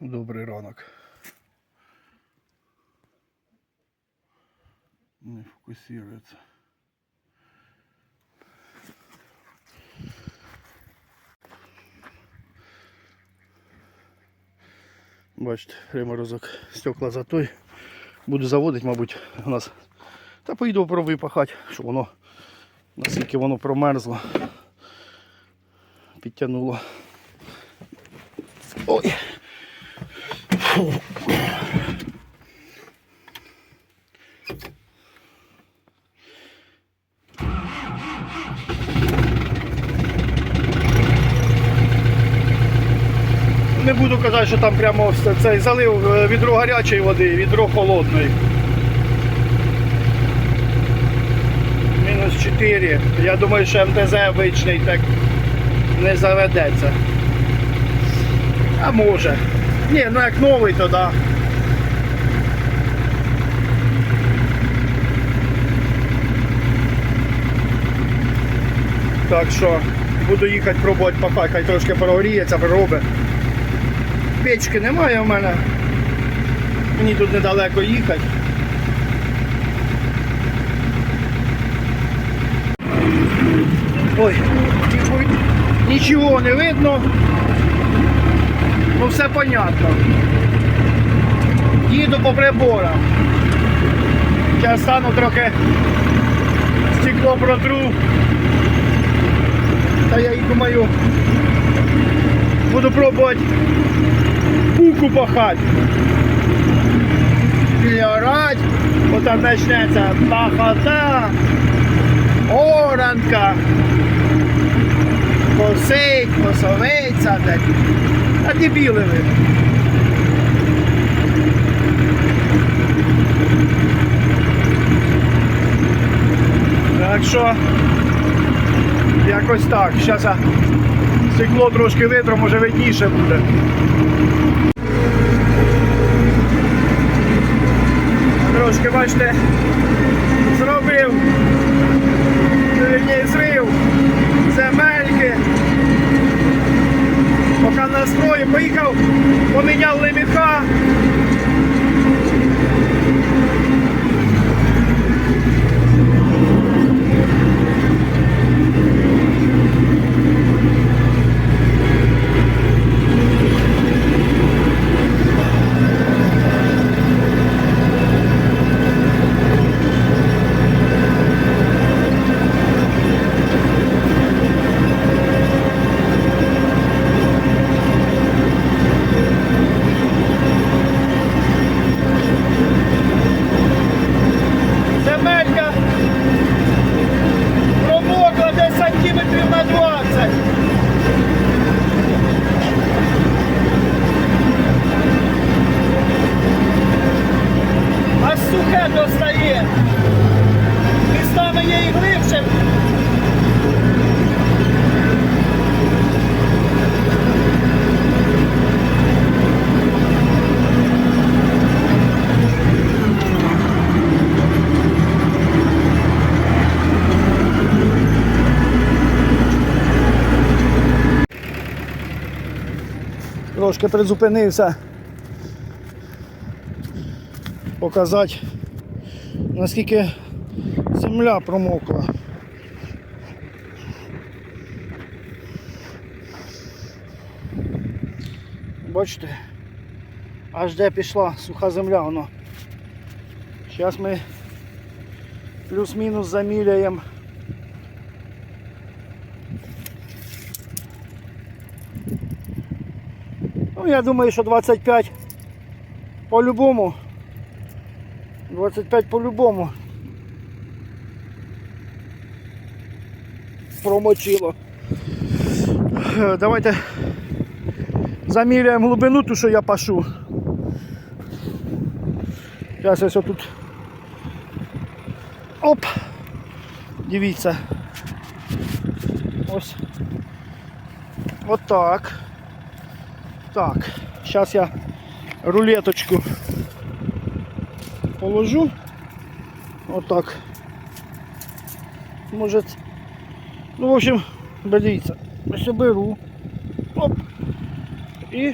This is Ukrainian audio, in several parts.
Добрий ранок. Не фокусується. Бачите, приморозок стекла за той. Буду заводити, мабуть, у нас. Та поїду попробую пахати, щоб воно наскільки воно промерзло. Підтягнуло. Ой. Не буду казати, що там прямо все цей залив е, відро гарячої води, відро холодної. Мінус 4. Я думаю, що МТЗ обичний так не заведеться. А може. Ні, ну як новий, то да. Так що буду їхати пробувати пахати, хай трошки прогоріється, проробить. Печки немає в мене. Мені тут недалеко їхати. Ой, нічого не видно. Все понятно. Їду по приборам. Зараз стану трохи стекло протру. Та я і думаю, буду пробувати пуку пахати. І орать, бо там почнеться пахота, оранка, косить, косовиця, так. А дебіли ви. Так що якось так. Зараз стекло трошки витру, може видніше буде. Трошки, бачите, зробив, зрив Настрою, поїхав, поміняв леміха. Трошки призупинився. Показати, наскільки земля промокла. Бачите, аж де пішла суха земля воно. Зараз ми плюс-мінус заміляємо. Ну, я думаю, що 25 по-любому. 25 по-любому. Промочило. Давайте заміряємо глибину, ту, що я пашу. Зараз ось тут. Оп! Дивіться. Ось. Отак. Так, зараз я рулеточку положу. Отак. Може. ц- Ну, в общем, дивіться. Ось я беру. Оп. І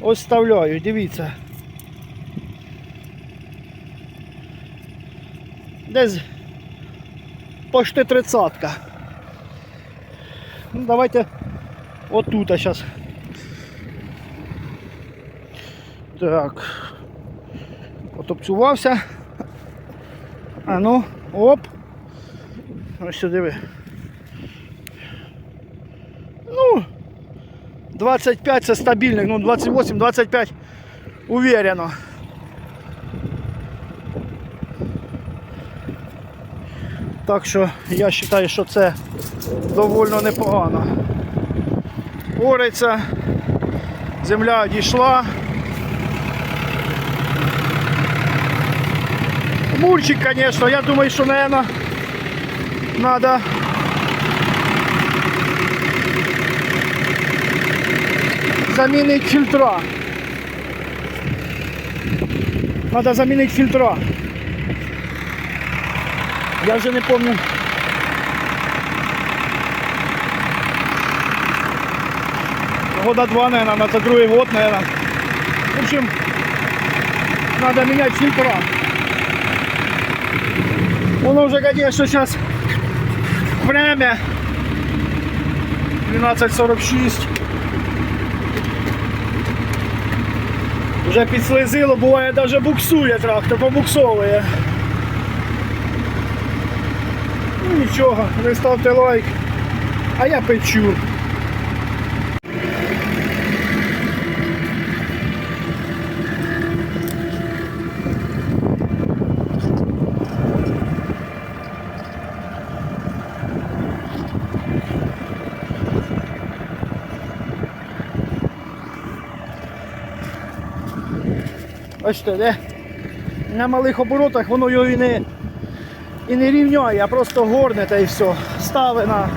Ось вставляю, дивіться. Десь почти тридцатка. Ну, давайте отут а зараз. Так. Потопцювався. А ну, оп. Ось сюди ви. Ну, 25 це стабільних, ну 28-25 уверенно. Так що я вважаю, що це доволі непогано. Ориться, земля дійшла. Мурчик, конечно, я думаю, что, наверное, надо заменить фильтра. Надо заменить фильтра. Я уже не помню. Года два, наверное, на другой год, наверное. В общем, надо менять фильтра. Воно вже, конечно, сейчас время 12.46. Вже підслизило, буває навіть буксує трактор, побуксовує. Ну нічого, ви ставте лайк, а я печу. Бачите, де? На малих оборотах воно його і не, і не рівняє, а просто горне та і все. Стави на.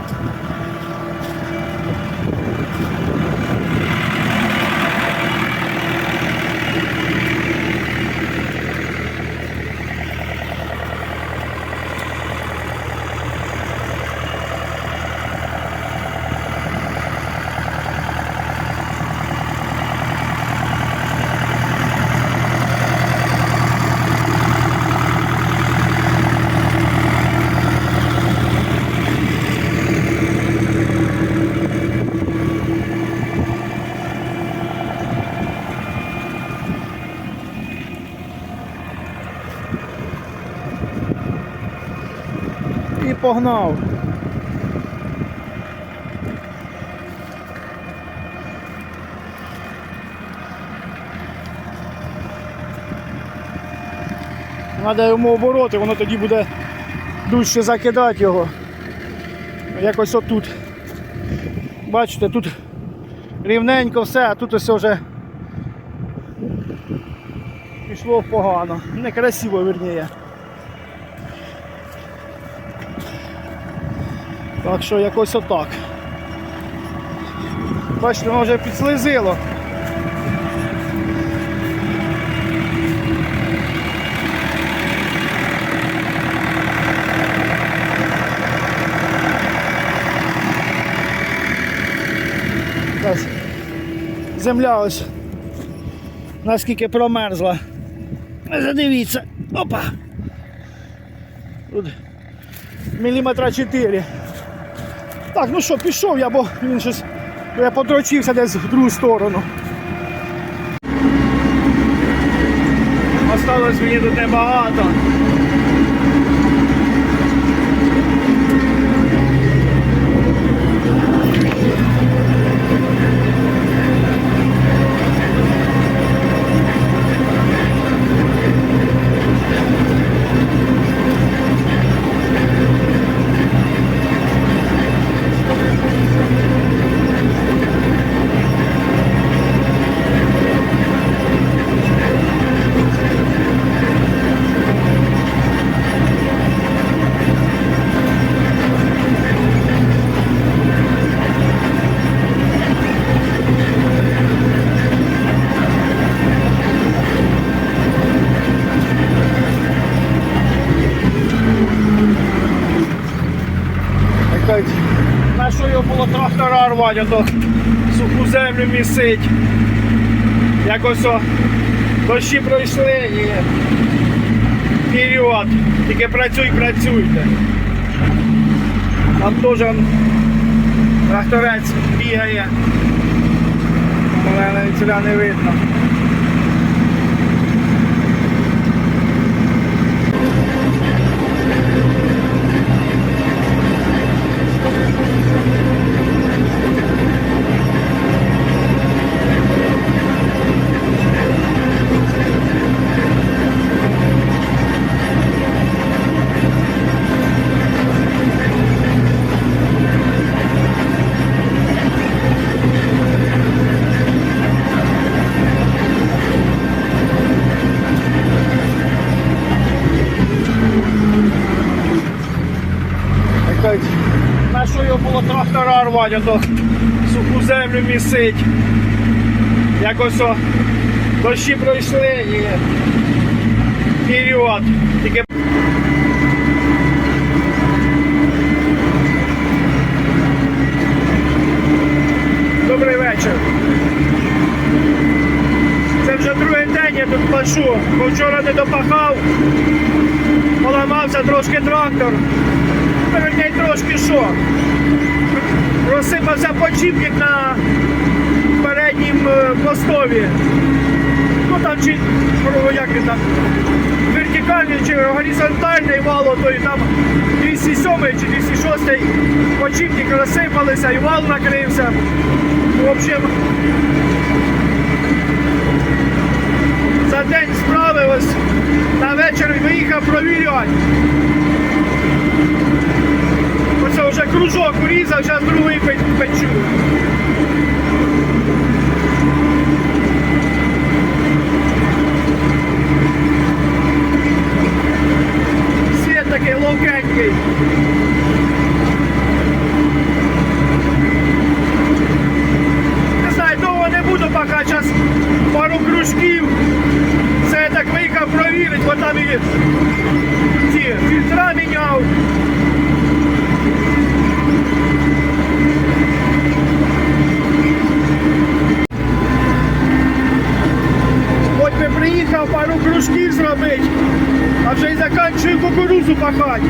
І погнав. Треба йому обороти, воно тоді буде дужче закидати його. Якось отут. Бачите, тут рівненько все, а тут ось вже пішло погано. Некрасиво, верніє. Так що якось отак. Бачите, воно вже підслизило. Ось Земля ось наскільки промерзла. Задивіться. Опа! Тут міліметра 4. Так, ну що, пішов я, бо він щось. Я подрочився десь в другу сторону. Осталось мені тут небагато. Його трактора рвати, а то суху землю місить. Якось о, дощі пройшли і вперед. Тільки працюй, працюйте. Там теж тракторець бігає. Але навіть сюди не видно. Що його було трактора рвати, а то суху землю місить. Якось о, дощі пройшли і вперед. Тільки Добрий вечір. Це вже другий день я тут пашу, бо вчора не допахав, поламався трошки трактор. Передній трошки що? Розсипався почіпник на переднім е, мостові. Ну там чи як він там, вертикальний чи горизонтальний вало, то і там 207 чи 206 почіпник розсипалися і вал накрився. В общем, за день справилось, на вечір виїхав провіряти. Вже кружок урізав, зараз другий печу. Світ такий ловкенький. Не знаю, довго не буду поки зараз пару кружків. Це так виїхав провірити, бо там і ці фільтра міняв. Би пару кружків зробити, а вже й заканчую кукурузу пахати.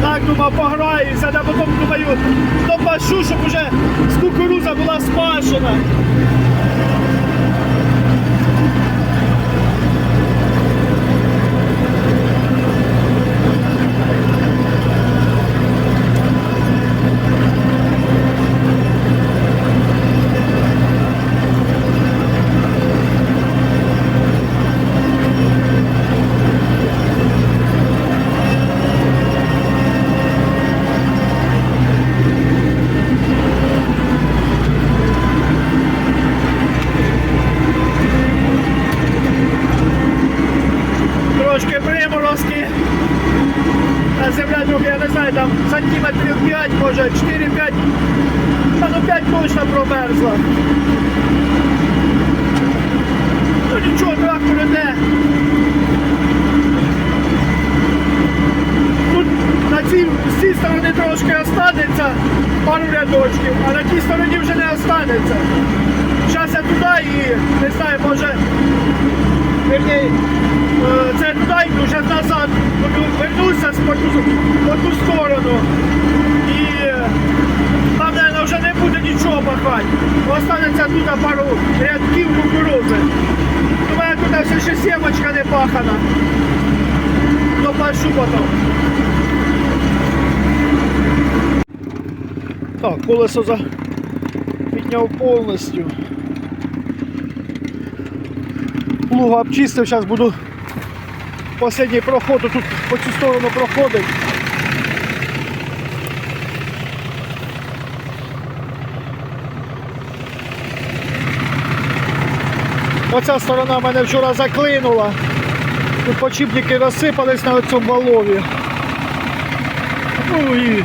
Так, думав, пограюся, а потім думаю, допашу, щоб вже з кукуруза була спашена. 5, 4-5. Та ну 5 точно промерзла. Ну нічого, трактор іде. Тут на цій, з цієї сторони трошки останеться пару рядочків, а на тій стороні вже не останеться. Зараз я туди і не знаю, може Вернее, це туди зараз назад вернуся по ту сторону. Там, мабуть, вже не буде нічого пахати. Останеться тут пару рядків кукурузи. У мене тут все ще сімочка не пахана. Допашу потім. Так, колесо за... підняв повністю. плуга обчистив, зараз буду останній проход тут по цю сторону проходить. Оця сторона мене вчора заклинула. Тут почіпники розсипались на цьому валові. Ну і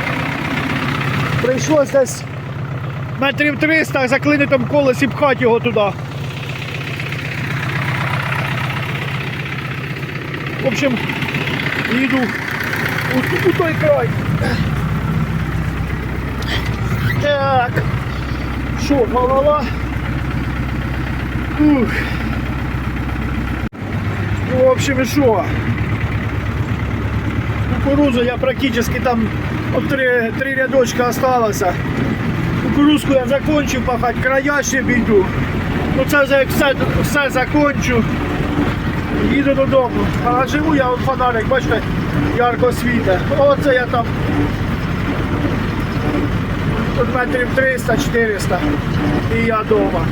прийшлось десь метрів 300 заклинитим колесі пхати його туди. В общем, їду у, у той край. Так. Що, голова? Ух. В общем, і що? Кукурузу я практически там от три, три рядочка осталося. Кукурузку я закончив пахати, края ще бійду. Ну це вже все, все закончу. Їду додому. А живу я от фонарик, бачите, ярко світить. Оце я там тут метрів 300-400 і я вдома.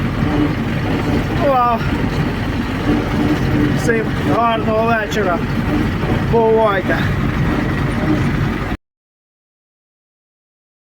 Всім гарного вечора. Бувайте.